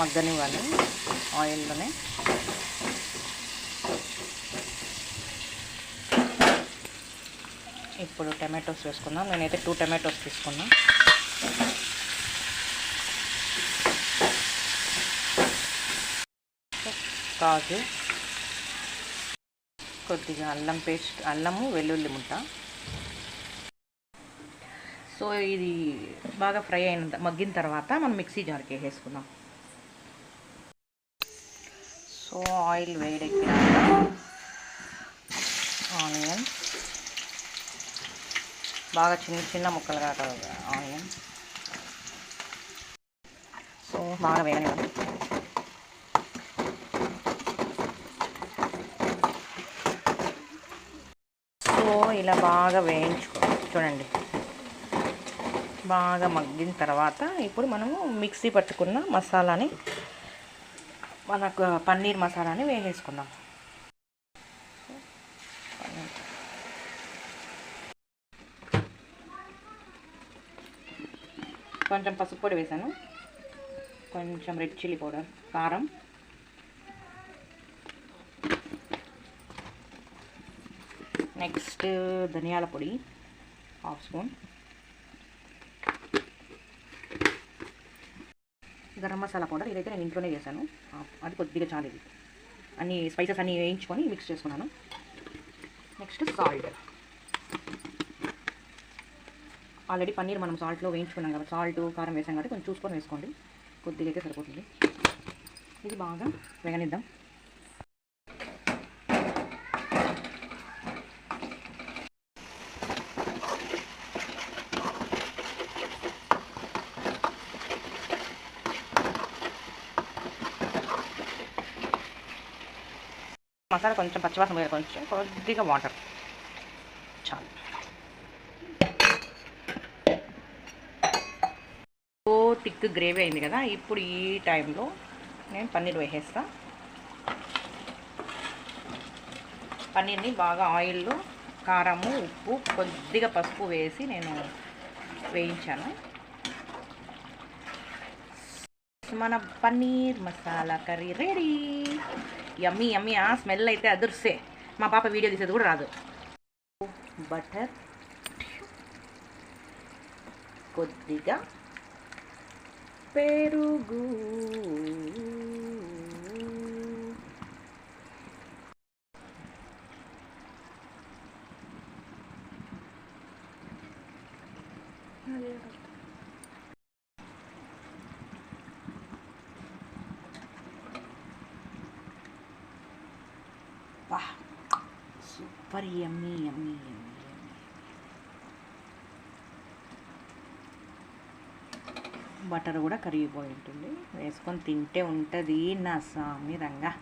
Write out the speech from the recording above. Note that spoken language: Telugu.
మగ్గనివ్వాలి ఆయిల్లోనే. ఇప్పుడు టమాటోస్ వేసుకుందాం. నేనైతే టూ టమాటోస్ తీసుకున్నా. కాజు కొద్దిగా అల్లం పేస్ట్ అల్లము వెల్లుల్లి ముట్ట సో ఇది బాగా ఫ్రై అయిన మగ్గిన తర్వాత మనం మిక్సీ జార్కి వేసుకుందాం సో ఆయిల్ వేడెక్కినాక ఆనియన్. బాగా చిన్న చిన్న ముక్కలుగా ఆనియన్. సో బాగా వేగనివ్వండి. సో ఇలా బాగా వేయించుకో చూడండి. బాగా మగ్గిన తర్వాత ఇప్పుడు మనము మిక్సీ పట్టుకున్న మసాలాని మనకు పన్నీర్ మసాలాని వేసేసుకుందాం. కొంచెం పసుపు పొడి వేసాను. కొంచెం రెడ్ చిల్లీ పౌడర్ కారం. నెక్స్ట్ ధనియాల పొడి half spoon. Garam masala powder ఇదైతే నేను ఇంట్లోనే చేశాను. అది కొద్దిగా చాలు ఇది. అన్ని స్పైసెస్ అన్నీ వేయించుకొని మిక్స్ చేసుకున్నాను. నెక్స్ట్ సాల్ట్ ఆల్రెడీ పన్నీర్ మనం సాల్ట్లో వేయించుకున్నాం కాబట్టి సాల్ట్ కారం వేసాం కాబట్టి కొంచెం చూసుకొని వేసుకోండి. కొద్దిగా అయితే సరిపోతుంది. ఇది బాగా వేగనిద్దాం. మసాలా కొంచెం పచ్చివాసన పోయాలి కొంచెం కొద్దిగా వాటర్. చాలు. ఓ థిక్ గ్రేవీ అయింది కదా ఇప్పుడు ఈ టైంలో నేను పన్నీర్ వేసేస్తా. పన్నీర్ని బాగా ఆయిల్లో కారము ఉప్పు కొద్దిగా పసుపు వేసి నేను వేయించాను. మన paneer masala curry. Ready yummy yummy ఆ స్మెల్ అయితే అదుర్సే. మా పాప వీడియో తీసేది కూడా రాదు. బటర్ కొద్దిగా పెరుగు. Super yummy yummy yummy butter కూడా కరిగిపోయి ఉంటుంది. వేసుకొని తింటే ఉంటుంది. నా స్వామి రంగా.